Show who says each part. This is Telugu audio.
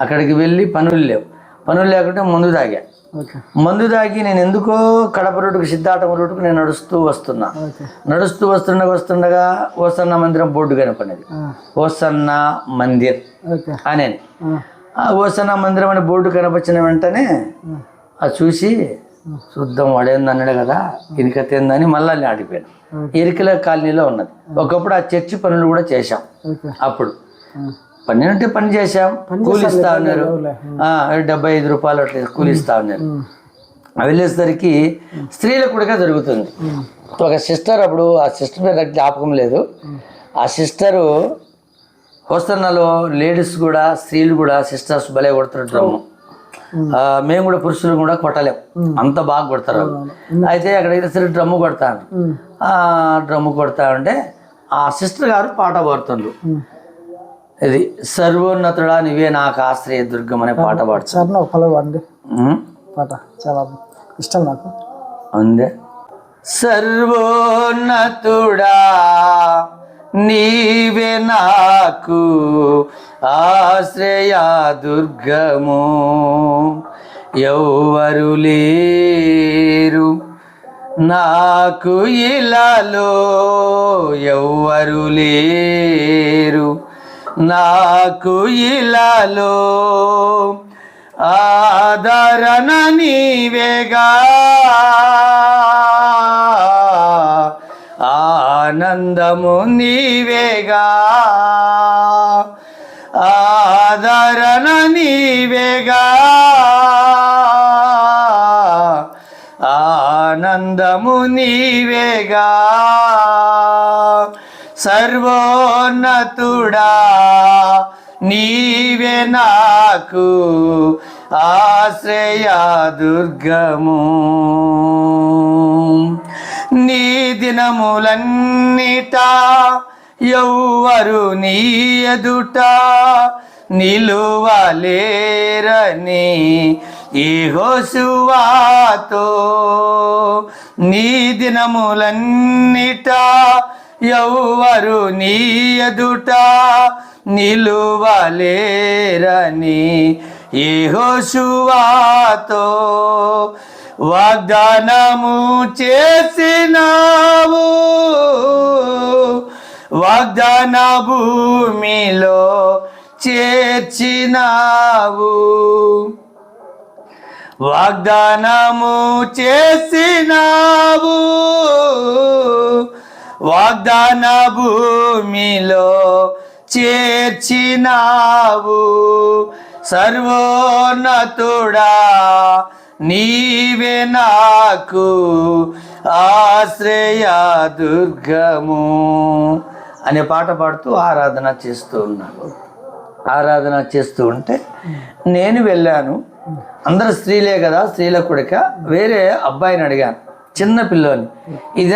Speaker 1: అక్కడికి వెళ్ళి పనులు లేవు. పనులు లేకుంటే మందు తాగా. మందు తాగి నేను ఎందుకో కడప రోడ్డుకు సిద్ధాటం రోడ్డుకు నేను నడుస్తూ వస్తున్నా. నడుస్తూ వస్తుండగా వస్తుండగా ఓసన్న మందిరం బోర్డు కనపడినది ఓసన్న మందిర్ అని ఓసన్న మందిరం అనే బోర్డు కనపచ్చిన వెంటనే అది చూసి చూద్దాం వాడేంది అన్నాడు కదా ఇరికత ఏందని మళ్ళీ ఆడిపోయాను ఇరికల కాలనీలో ఉన్నది. ఒకప్పుడు ఆ చర్చి పనులు కూడా చేశాం. అప్పుడు.
Speaker 2: ఆ,
Speaker 1: పని చేశాం. కూలి ఇస్తా ఉన్నారు. డెబ్బై ఐదు రూపాయలు అట్లా కూలి ఇస్తా ఉన్నారు. వెళ్ళేసరికి స్త్రీలకు కూడా జరుగుతుంది ఒక సిస్టర్ అప్పుడు ఆ సిస్టర్ మీద జ్ఞాపకం లేదు. ఆ సిస్టరు హోస్తన్నలో లేడీస్ కూడా స్త్రీలు కూడా సిస్టర్స్ భలే ఆ, మేము కూడా పురుషులు కూడా కొట్టలేం. అంత బాగా కొడతారు. అయితే అక్కడ సరే డ్రమ్ము కొడతాను. డ్రమ్ము కొడతా ఉంటే ఆ సిస్టర్ గారు పాట పాడుతుండ్రు. ఇది సర్వోన్నతుడా నీవే నాకు ఆశ్రయ దుర్గం అనే పాట పాడుతుంది.
Speaker 2: సార్ ఒక పలవ అండి పాట చాలా ఇష్టం నాకు.
Speaker 1: ఉందే. సర్వోన్నతుడా నీవే నాకు ఆశ్రయ దుర్గము. ఎవ్వరు లేరు నాకు ఇలాలో ఎవ్వరు లేరు. నాకు ఇలాలో ఆదరణ నీవేగా. ఆనందము నీవేగా. ఆదరణ నీవేగా. ఆనందము నీవేగా. సర్వోన్నతుడా నీవే నాకు ఆశ్రయ దుర్గము. నీ దినములన్నిట ఎవ్వరు నీ ఎదుట నిలువలేరని ఏహోసువాతో నీ దినములన్నిట ఎవ్వరు నీ ఎదుట నిలువలేరని ఏహోశువాతో వాగ్దానము చేసినావు. వాగ్దాన భూమిలో చేర్చినావు. వాగ్దానము చేసినావు. వాగ్దాన భూమిలో చేర్చినావు. సర్వోన్నతుడా నీవే నాకు ఆశ్రయా దుర్గము అనే పాట పాడుతూ ఆరాధన చేస్తూ ఉన్నాను. ఆరాధన చేస్తూ ఉంటే నేను వెళ్ళాను. అందరు స్త్రీలే కదా స్త్రీల కొడుక. వేరే అబ్బాయిని అడిగాను చిన్న పిల్లోని. ఇది